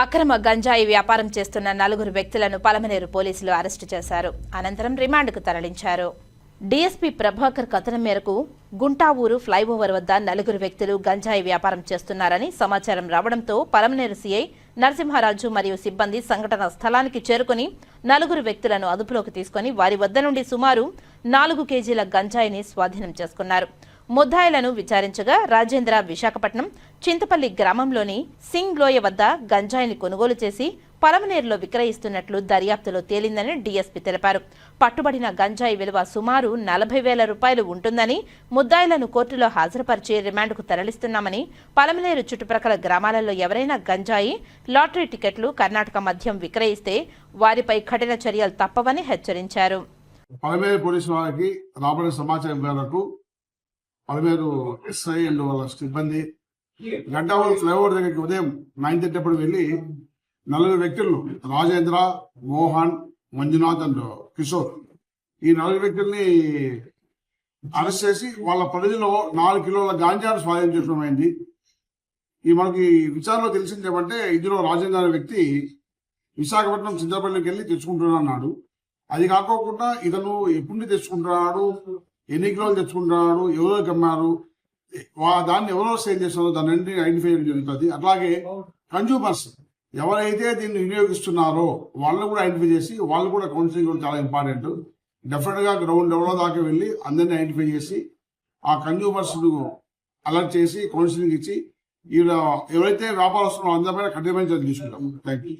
అక్రమ గంజాయి వ్యాపారం చేస్తున్న నలుగురు వ్యక్తులను పలమనేరు పోలీసులు అరెస్టు చేశారు. అనంతరం రిమాండ్కు తరలించారు. డీఎస్పీ ప్రభాకర్ కథనం మేరకు గుంటావూరు ఫ్లైఓవర్ వద్ద నలుగురు వ్యక్తులు గంజాయి వ్యాపారం చేస్తున్నారని సమాచారం రావడంతో పలమనేరు సీఐ నరసింహారాజు మరియు సిబ్బంది సంఘటన స్థలానికి చేరుకుని నలుగురు వ్యక్తులను అదుపులోకి తీసుకుని వారి వద్ద నుండి సుమారు నాలుగు కేజీల గంజాయిని స్వాధీనం చేసుకున్నారు. ముద్దాయిలను విచారించగా రాజేంద్ర విశాఖపట్నం చింతపల్లి గ్రామంలోని సింగ్ లోయ వద్ద గంజాయిని కొనుగోలు చేసి పలమనేరులో విక్రయిస్తున్నట్లు దర్యాప్తులో తేలిందని డీఎస్పీ తెలిపారు. పట్టుబడిన గంజాయి విలువ సుమారు నలభై వేల రూపాయలు ఉంటుందని ముద్దాయిలను కోర్టులో హాజరుపరిచి రిమాండ్కు తరలిస్తున్నామని పలమనేరు చుట్టుప్రక్కల గ్రామాలలో ఎవరైనా గంజాయి లాటరీ టికెట్లు కర్ణాటక మద్యం విక్రయిస్తే వారిపై కఠిన చర్యలు తప్పవని హెచ్చరించారు. పలమేరు పోలీసు వారికి రాబడిన సమాచారం మేరకు పలమేరు ఎస్ఐ అండ్ వాళ్ళ సిబ్బంది. గడ్డావరం ఫ్లైఓవర్ దగ్గరికి ఉదయం నైన్ థర్టీ అప్పుడు వెళ్ళి నలుగురు వ్యక్తులను రాజేంద్ర మోహన్ మంజునాథ్ అండ్ కిషోర్ ఈ నలుగురు వ్యక్తుల్ని అరెస్ట్ చేసి వాళ్ళ పరిధిలో నాలుగు కిలోల గాంజాను స్వాధీనం చేసుకోమైంది ఈ మనకి విచారణలో తెలిసింది ఏమంటే ఇందులో రాజేంద్ర అనే వ్యక్తి విశాఖపట్నం చింతపల్లికి వెళ్ళి తెచ్చుకుంటున్నాడు అన్నాడు. అది కాకోకుండా ఇతను ఎప్పుడు తెచ్చుకుంటున్నాడు? ఎన్ని కిలోలు తెచ్చుకుంటున్నారు ఎవరో కమ్మారు వా- దాన్ని ఎవరో సేల్ చేస్తున్నారో దాని అన్నింటినీ ఐడెంటిఫై జరుగుతుంది. అట్లాగే కన్జ్యూమర్స్ ఎవరైతే దీన్ని వినియోగిస్తున్నారో వాళ్ళని కూడా ఐడెంటిఫై చేసి వాళ్ళు కూడా కౌన్సిలింగ్ కూడా చాలా ఇంపార్టెంట్ డెఫినెట్గా గ్రౌండ్ ఎవరో దాకా వెళ్ళి అందరినీ ఐడెంటిఫై చేసి ఆ కన్జ్యూమర్స్ను అలర్ట్ చేసి కౌన్సిలింగ్ ఇచ్చి వీళ్ళ ఎవరైతే వ్యాపారస్తులు అందరిపైన కఠినమైన చర్య తీసుకుంటాం. Thank you